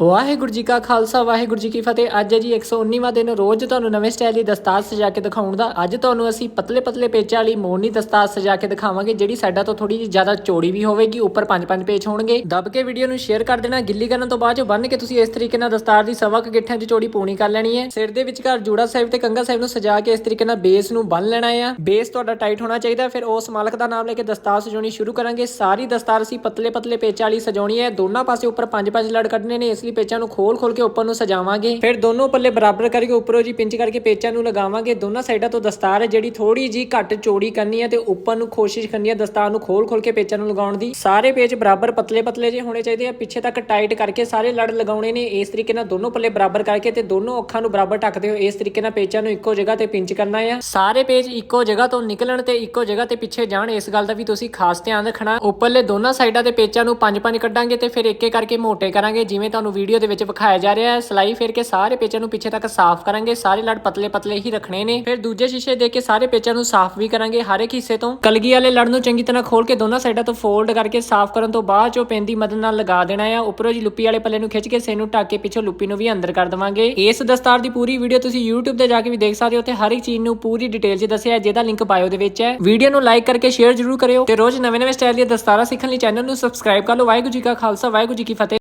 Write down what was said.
ਵਾਹਿਗੁਰੂ ਜੀ ਕਾ ਖਾਲਸਾ, ਵਾਹਿਗੁਰੂ ਜੀ ਕੀ ਫਤਿਹ। ਅੱਜ ਹੈ ਜੀ 119ਵਾਂ ਦਿਨ। ਰੋਜ਼ ਤੁਹਾਨੂੰ ਨਵੇਂ ਸਟਾਈਲ ਦੀ ਦਸਤਾਰ ਸਜਾ ਕੇ ਦਿਖਾਉਣ ਦਾ। ਅੱਜ ਤੁਹਾਨੂੰ ਅਸੀਂ ਪਤਲੇ ਪਤਲੇ ਪੇਚਾਂ ਵਾਲੀ ਮੋਰਨੀ ਦਸਤਾਰ ਸਜਾ ਕੇ ਦਿਖਾਵਾਂਗੇ, ਜਿਹੜੀ ਸਾਡਾ ਤੋਂ ਥੋੜੀ ਜਿਹੀ ਜ਼ਿਆਦਾ ਚੌੜੀ ਵੀ ਹੋਵੇਗੀ। ਉੱਪਰ 5-5 ਪੇਚ ਹੋਣਗੇ। ਦੱਬ ਕੇ ਵੀਡੀਓ ਨੂੰ ਸ਼ੇਅਰ ਕਰ ਦੇਣਾ। ਗਿੱਲੀ ਕਰਨ ਤੋਂ ਬਾਅਦ ਜੋ ਬੰਨ ਕੇ ਤੁਸੀਂ ਇਸ ਤਰੀਕੇ ਨਾਲ ਦਸਤਾਰ ਦੀ ਸਵਾ ਕੁ ਗਿੱਠਿਆਂ 'ਚ ਚੌੜੀ ਪੂਣੀ ਕਰ ਲੈਣੀ ਹੈ। ਸਿਰ ਦੇ ਵਿਚਕਾਰ ਜੂੜਾ ਸਾਹਿਬ ਤੇ ਕੰਗਾ ਸਾਹਿਬ ਨੂੰ ਸਜਾ ਕੇ ਇਸ ਤਰੀਕੇ ਨਾਲ ਬੇਸ ਨੂੰ ਬੰਨ ਲੈਣਾ ਆ ਬੇਸ ਤੁਹਾਡਾ ਟਾਈਟ ਹੋਣਾ ਚਾਹੀਦਾ। ਫਿਰ ਉਸ ਮਾਲਕ ਦਾ ਨਾਮ ਲੈ ਕੇ ਦਸਤਾਰ ਸਜਾਉਣੀ ਸ਼ੁਰੂ ਕਰਾਂਗੇ। ਸਾਰੀ ਦਸਤਾਰ ਅਸੀਂ ਪਤਲੇ ਪਤਲੇ ਪੇਚਾਂ ਵਾਲੀ ਸਜਾਉਣੀ ਹੈ। ਦੋਨਾਂ ਪਾਸੇ ਉੱਪਰ ਪੰਜ ਪੰਜ ਲੜ ਕੱਢਣੇ ਨੇ, ਇਸ ਲਈ ਪੇਚਾਂ ਨੂੰ ਖੋਲ ਖੋਲ ਕੇ ਉੱਪਰ ਨੂੰ ਸਜਾਵਾਂਗੇ। ਫਿਰ ਦੋਨੋਂ ਪੱਲੇ ਬਰਾਬਰ ਕਰਕੇ ਉੱਪਰੋਂ ਜੀ ਪਿੰਚ ਕਰਕੇ ਪੇਚਾਂ ਨੂੰ ਲਗਾਵਾਂਗੇ। ਦੋਨਾਂ ਸਾਈਡਾਂ ਤੋਂ ਦਸਤਾਰ ਹੈ ਜਿਹੜੀ ਥੋੜੀ ਜੀ ਘੱਟ ਚੌੜੀ ਕਰਨੀ ਹੈ ਤੇ ਉੱਪਰ ਨੂੰ ਕੋਸ਼ਿਸ਼ ਕਰਨੀ ਹੈ ਦਸਤਾਰ ਨੂੰ ਖੋਲ ਖੋਲ ਕੇ ਪੇਚਾਂ ਨੂੰ ਲਗਾਉਣ ਦੀ। ਸਾਰੇ ਪੇਚ ਬਰਾਬਰ ਪਤਲੇ ਪਤਲੇ ਜੇ ਹੋਣੇ ਚਾਹੀਦੇ ਆ। ਪਿੱਛੇ ਤੱਕ ਟਾਈਟ ਕਰਕੇ ਸਾਰੇ ਲੜ ਲਗਾਉਣੇ ਨੇ ਇਸ ਤਰੀਕੇ ਨਾਲ ਦੋਨੋਂ ਪੱਲੇ ਬਰਾਬਰ ਕਰਕੇ ਤੇ ਦੋਨੋਂ ਅੱਖਾਂ ਨੂੰ ਬਰਾਬਰ ਢੱਕਦੇ ਹੋ ਇਸ ਤਰੀਕੇ ਨਾਲ ਪੇਚਾਂ ਨੂੰ ਇੱਕੋ ਜਗ੍ਹਾ ਤੇ ਪਿੰਚ ਕਰਨਾ ਆ। ਸਾਰੇ ਪੇਜ ਇੱਕੋ ਜਗ੍ਹਾ ਤੋਂ ਨਿਕਲਣ ਤੇ ਇੱਕੋ ਜਗ੍ਹਾ ਤੇ ਪਿੱਛੇ ਜਾਣ, ਇਸ ਗੱਲ ਦਾ ਵੀ ਤੁਸੀਂ ਖਾਸ ਧਿਆਨ ਰੱਖਣਾ। ਉੱਪਰਲੇ ਦੋਨਾਂ ਸਾਈਡਾਂ ਤੇ ਪੇਚਾਂ ਨੂੰ ਪੰਜ ਪੰਜ ਕੱਢਾਂਗੇ ਤੇ ਫਿਰ ਇੱਕ ਇੱਕ ਕਰਕੇ ਮੋਟੇ ਕਰਾਂਗੇ, ਜਿਵੇਂ ਤੁਹਾਨੂੰ ਵੀਡੀਓ ਦੇ ਵਿੱਚ ਵਿਖਾਇਆ ਜਾ ਰਿਹਾ ਹੈ। ਸਲਾਈ ਫੇਰ ਕੇ ਸਾਰੇ ਪੇਚਾਂ ਨੂੰ ਪਿੱਛੇ ਤੱਕ ਸਾਫ਼ ਕਰਾਂਗੇ। ਸਾਰੇ ਲੜ ਪਤਲੇ ਪਤਲੇ ਹੀ ਰੱਖਣੇ ਨੇ। ਫਿਰ ਦੂਜੇ ਸ਼ੀਸ਼ੇ ਦੇ ਕੇ ਸਾਰੇ ਪੇਚਾਂ ਨੂੰ ਸਾਫ਼ ਵੀ ਕਰਾਂਗੇ। ਹਰ ਇੱਕ ਹਿੱਸੇ ਤੋਂ ਕਲਗੀ ਵਾਲੇ ਲੜ ਨੂੰ ਚੰਗੀ ਤਰ੍ਹਾਂ ਖੋਲ ਕੇ ਦੋਨਾਂ ਸਾਈਡਾਂ ਤੋਂ ਫੋਲਡ ਕਰਕੇ ਸਾਫ਼ ਕਰਨ ਤੋਂ ਬਾਅਦ ਚੋਂ ਪੈਨ ਦੀ ਮਦਦ ਨਾਲ ਲਗਾ ਦੇਣਾ ਆ। ਉੱਪਰੋਂ ਜੀ ਲੁੱਪੀ ਵਾਲੇ ਪੱਲੇ ਨੂੰ ਖਿੱਚ ਕੇ ਸੇ ਨੂੰ ਢੱਕ ਕੇ ਪਿੱਛੋਂ ਲੁੱਪੀ ਨੂੰ ਵੀ ਅੰਦਰ ਕਰ ਦਵਾਂਗੇ। ਇਸ ਦਸਤਾਰ ਦੀ ਪੂਰੀ ਵੀਡੀਓ ਤੁਸੀਂ YouTube ਤੇ ਜਾ ਕੇ ਵੀ ਦੇਖ ਸਕਦੇ ਹੋ। ਤੇ ਹਰ ਇੱਕ ਚੀਜ਼ ਨੂੰ ਪੂਰੀ ਡਿਟੇਲ 'ਚ ਦੱਸਿਆ ਹੈ, ਜਿਹਦਾ ਲਿੰਕ ਬਾਇਓ ਦੇ ਵਿੱਚ ਹੈ। ਵੀਡੀਓ ਨੂੰ ਲਾਈਕ ਕਰਕੇ ਸ਼ੇਅਰ ਜ਼ਰੂਰ ਕਰਿਓ ਤੇ ਰੋਜ਼ ਨਵੇਂ-ਨਵੇਂ ਸਟਾਈਲ ਦੀਆਂ ਦਸਤਾਰਾਂ ਸਿੱਖਣ ਲਈ ਚੈਨਲ ਨੂੰ ਸਬਸਕ੍ਰਾਈਬ ਕਰ ਲਓ। ਵਾਹਿਗੁਰੂ ਜੀ ਕਾ ਖਾਲਸਾ, ਵਾਹਿਗੁਰੂ ਜੀ ਕੀ ਫਤਿਹ।